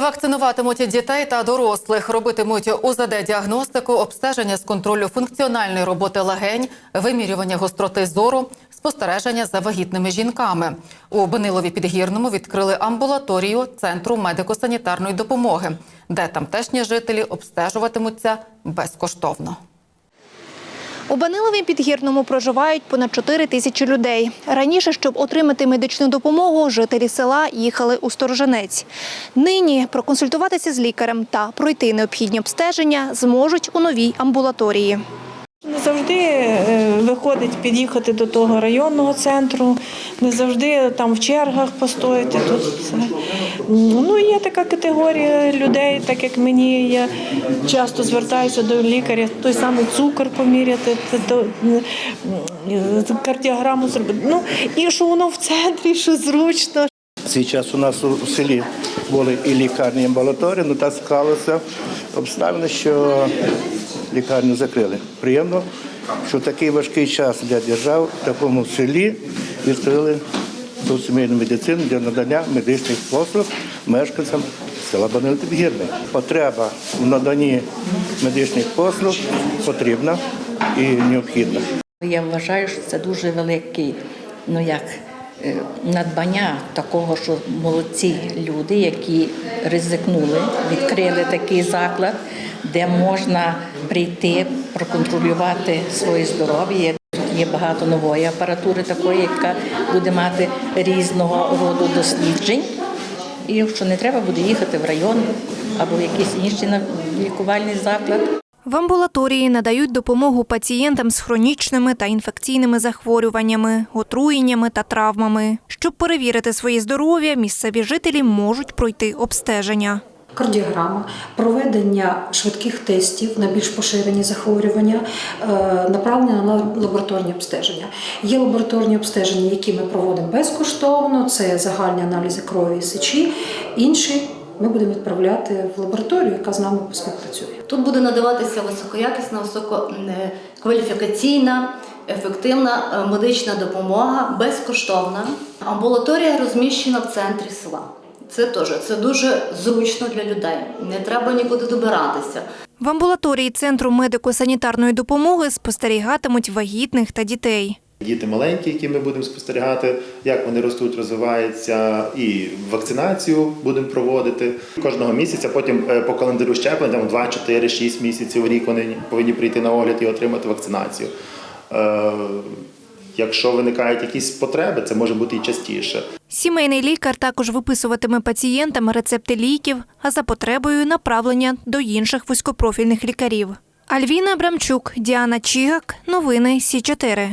Вакцинуватимуть дітей та дорослих, робитимуть УЗД-діагностику, обстеження з контролю функціональної роботи легень, вимірювання гостроти зору, спостереження за вагітними жінками. У Бенилові Підгірному відкрили амбулаторію Центру медико-санітарної допомоги, де тамтешні жителі обстежуватимуться безкоштовно. У Банилові Підгірному проживають понад 4 тисячі людей. Раніше, щоб отримати медичну допомогу, жителі села їхали у сторожанець. Нині проконсультуватися з лікарем та пройти необхідні обстеження зможуть у новій амбулаторії. Не завжди е, виходить під'їхати до того районного центру, не завжди там в чергах постояти. Тут. Ну, є така категорія людей, так як мені. Я часто звертаюся до лікаря, той самий цукор поміряти, кардіограму зробити. Ну, і що воно в центрі, що зручно. Цей час у нас у селі були і лікарні, і амбулаторії, але так склалося обставини, що лікарню закрили. Приємно, що такий важкий час для держави в такому селі відкрили ту сімейну медицину для надання медичних послуг мешканцям села Банило Потреба в наданні медичних послуг потрібна і необхідна. Я вважаю, що це дуже великий, ну як е, надбання такого, що молодці люди, які ризикнули, відкрили такий заклад, де можна прийти, проконтролювати своє здоров'я. Є багато нової апаратури, такої, яка буде мати різного роду досліджень. І що не треба буде їхати в район або в якийсь інший лікувальний заклад. В амбулаторії надають допомогу пацієнтам з хронічними та інфекційними захворюваннями, отруєннями та травмами. Щоб перевірити своє здоров'я, місцеві жителі можуть пройти обстеження. Кардіограма, проведення швидких тестів на більш поширені захворювання, е, направлення на лабораторні обстеження. Є лабораторні обстеження, які ми проводимо безкоштовно, це загальні аналізи крові і сечі. Інші ми будемо відправляти в лабораторію, яка з нами співпрацює. Тут буде надаватися високоякісна, висококваліфікаційна, ефективна е, медична допомога, безкоштовна. Амбулаторія розміщена в центрі села. Це теж це дуже зручно для людей. Не треба нікуди добиратися. В амбулаторії Центру медико-санітарної допомоги спостерігатимуть вагітних та дітей. Діти маленькі, які ми будемо спостерігати, як вони ростуть, розвиваються, і вакцинацію будемо проводити кожного місяця. Потім е, по календарю щеплень, там 2, 4, 6 місяців в рік вони повинні прийти на огляд і отримати вакцинацію. Е, Якщо виникають якісь потреби, це може бути і частіше. Сімейний лікар також виписуватиме пацієнтам рецепти ліків, а за потребою направлення до інших вузькопрофільних лікарів. Альвіна Абрамчук, Діана Чігак. Новини Сі 4